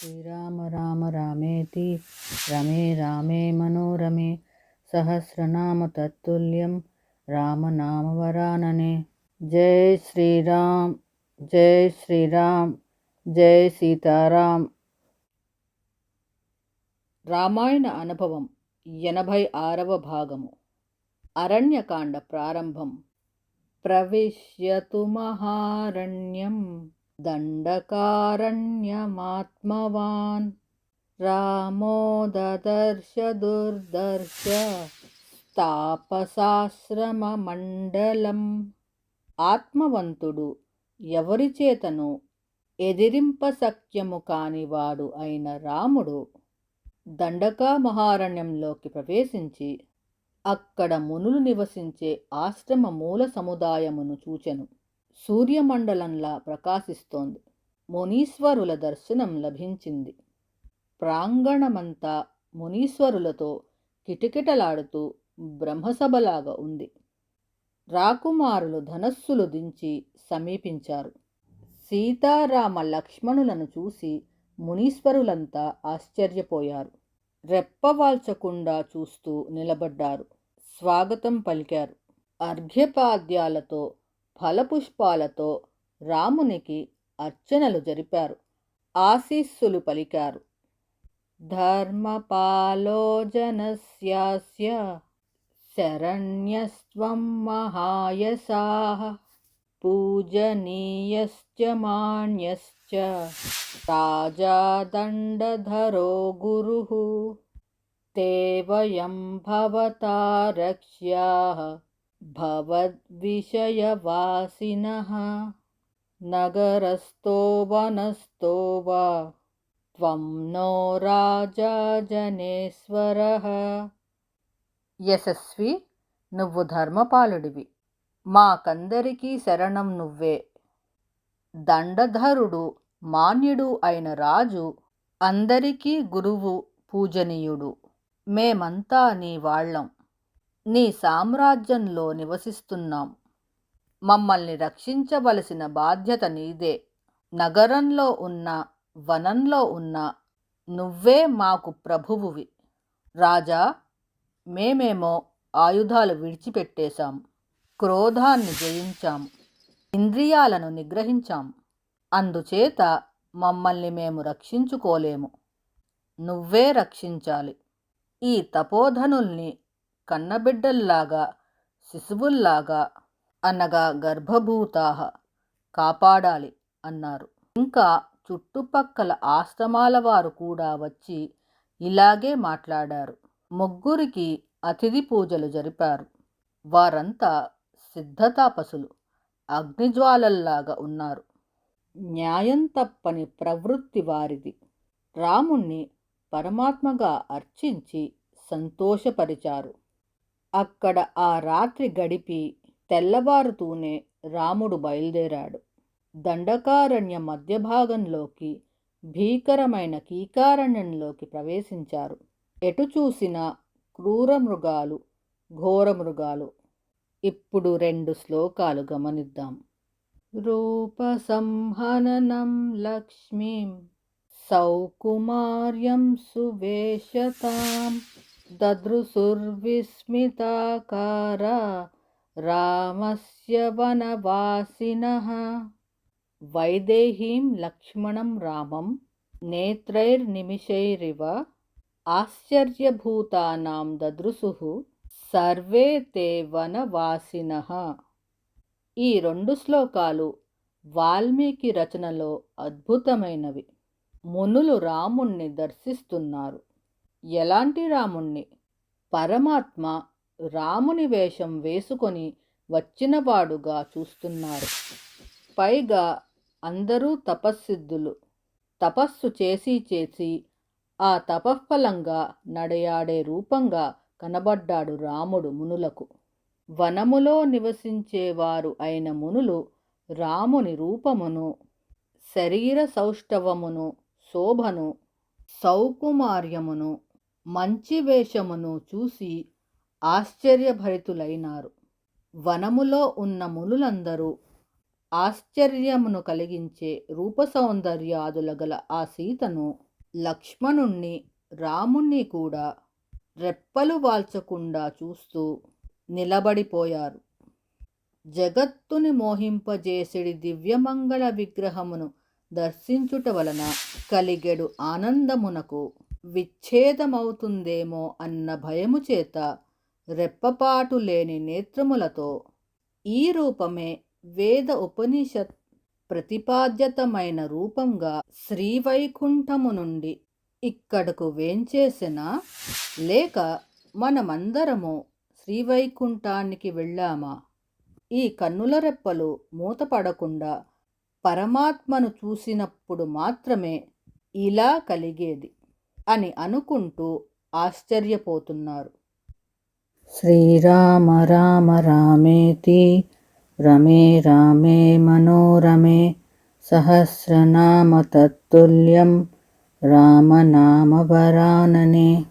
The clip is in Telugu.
శ్రీరామ రామ రామేతి రమే రామే మనోరమే సహస్రనామ తత్తుల్యం రామనామవరాననే జై శ్రీరామ్ జై శ్రీరామ్ జై సీతారాం రామాయణ అనుభవం ఎనభై ఆరవ భాగము అరణ్యకాండ ప్రారంభం ప్రవిశ్యతు మహారణ్యం దండకారణ్యమాత్మవాన్. రామో దదర్శ దుర్దర్శ తాపసాశ్రమమండలం ఆత్మవంతుడు ఎవరి చేతను? ఎదిరింపశక్యము కానివాడు అయిన రాముడు దండకా మహారణ్యంలోకి ప్రవేశించి అక్కడ మునులు నివసించే ఆశ్రమ మూల సముదాయమును చూచెను. సూర్యమండలంలా ప్రకాశిస్తోంది. మునీశ్వరుల దర్శనం లభించింది. ప్రాంగణమంతా మునీశ్వరులతో కిటకిటలాడుతూ బ్రహ్మసభలాగా ఉంది. రాకుమారులు ధనస్సులు దించి సమీపించారు. సీతారామ లక్ష్మణులను చూసి మునీశ్వరులంతా ఆశ్చర్యపోయారు. రెప్పవాల్చకుండా చూస్తూ నిలబడ్డారు. స్వాగతం పలికారు. అర్ఘ్యపాద్యాలతో ఫలపుష్పాలతో రామునికి అర్చనలు జరిపారు ఆశీస్సులు పలికారు ధర్మపాలో జనస్యాస్య శరణ్యస్త్వం మహాయసా పూజనీయశ్చ మాన్యశ్చ రాజా దండధరో గురు ते वयं भवता रक्ष्याः भवद्विषयवासिनः नगरस्थो वनस्थो वा त्वं नो రాజా జనేశ్వరః యశస్వి నువ్వు ధర్మపాలుడివి మాకందరికీ శరణం నువ్వే దండధరుడు మాన్యుడు అయిన రాజు అందరికీ గురువు పూజనీయుడు మేమంతా నీ వాళ్ళం నీ సామ్రాజ్యంలో నివసిస్తున్నాం. మమ్మల్ని రక్షించవలసిన బాధ్యత నీదే. నగరంలో ఉన్న వనంలో ఉన్న నువ్వే మాకు ప్రభువువి. రాజా మేమేమో ఆయుధాలు విడిచిపెట్టేశాం. క్రోధాన్ని జయించాం. ఇంద్రియాలను నిగ్రహించాం. అందుచేత మమ్మల్ని మేము రక్షించుకోలేము. నువ్వే రక్షించాలి. ఈ తపోధనుల్ని కన్నబిడ్డల్లాగా శిశువుల్లాగా అనగా గర్భభూతాహ కాపాడాలి అన్నారు. ఇంకా చుట్టుపక్కల ఆశ్రమాల వారు కూడా వచ్చి ఇలాగే మాట్లాడారు. ముగ్గురికి అతిథి పూజలు జరిపారు. వారంతా సిద్ధతాపసులు అగ్నిజ్వాలల్లాగా ఉన్నారు. న్యాయం తప్పని ప్రవృత్తి వారిది. రాముణ్ణి పరమాత్మగా అర్చించి సంతోషపరిచారు. అక్కడ ఆ రాత్రి గడిపి తెల్లవారుతూనే రాముడు బయలుదేరాడు. దండకారణ్య మధ్య భాగంలోకి భీకరమైన కీకారణ్యంలోకి ప్రవేశించారు. ఎటు చూసిన క్రూర మృగాలు ఘోర మృగాలు. ఇప్పుడు రెండు శ్లోకాలు గమనిద్దాం. రూపసంహననం లక్ష్మీం సౌకుమార్యం సువేశతాం దదృశుర్విస్మితాకార రామస్య వనవాసిన. వైదేహీం లక్ష్మణం రామం నేత్రైర్నిమిషైరివ. ఆశ్చర్యభూతానాం దదృశు సర్వే తే వనవాసిన. ఈ రెండు శ్లోకాలు వాల్మీకి రచనలో అద్భుతమైనవి. మునులు రాముణ్ణి దర్శిస్తున్నారు. ఎలాంటి రాముణ్ణి? పరమాత్మ రాముని వేషం వేసుకొని వచ్చినవాడుగా చూస్తున్నారు. పైగా అందరూ తపస్సిద్ధులు. తపస్సు చేసి చేసి ఆ తపఫలంగా నడయాడే రూపంగా కనబడ్డాడు రాముడు మునులకు. వనములో నివసించేవారు అయిన మునులు రాముని రూపమును శరీర సౌష్ఠవమును శోభను సౌకుమార్యమును మంచి వేషమును చూసి ఆశ్చర్యభరితులైనారు. వనములో ఉన్న మునులందరూ ఆశ్చర్యమును కలిగించే రూపసౌందర్యాదుల గల ఆ సీతను లక్ష్మణుణ్ణి రాముణ్ణి కూడా రెప్పలు వాల్చకుండా చూస్తూ నిలబడిపోయారు. జగత్తుని మోహింపజేసిడి దివ్యమంగళ విగ్రహమును దర్శించుట వలన కలిగెడు ఆనందమునకు విచ్ఛేదమవుతుందేమో అన్న భయము చేత రెప్పపాటు లేని నేత్రములతో ఈ రూపమే వేద ఉపనిషత్ ప్రతిపాద్యతమైన రూపంగా శ్రీవైకుంఠము నుండి ఇక్కడకు వేంచేసిన లేక మనమందరము శ్రీవైకుంఠానికి వెళ్ళామా? ఈ కన్నుల రెప్పలు మూతపడకుండా పరమాత్మను చూసినప్పుడు మాత్రమే ఇలా కలిగేది. అని అనుకుంటూ ఆశ్చర్యపోతున్నారు. శ్రీరామ రామ రామేతి రమే రామే మనోరమే సహస్రనామ తత్తుల్యం రామనామ వరాననే.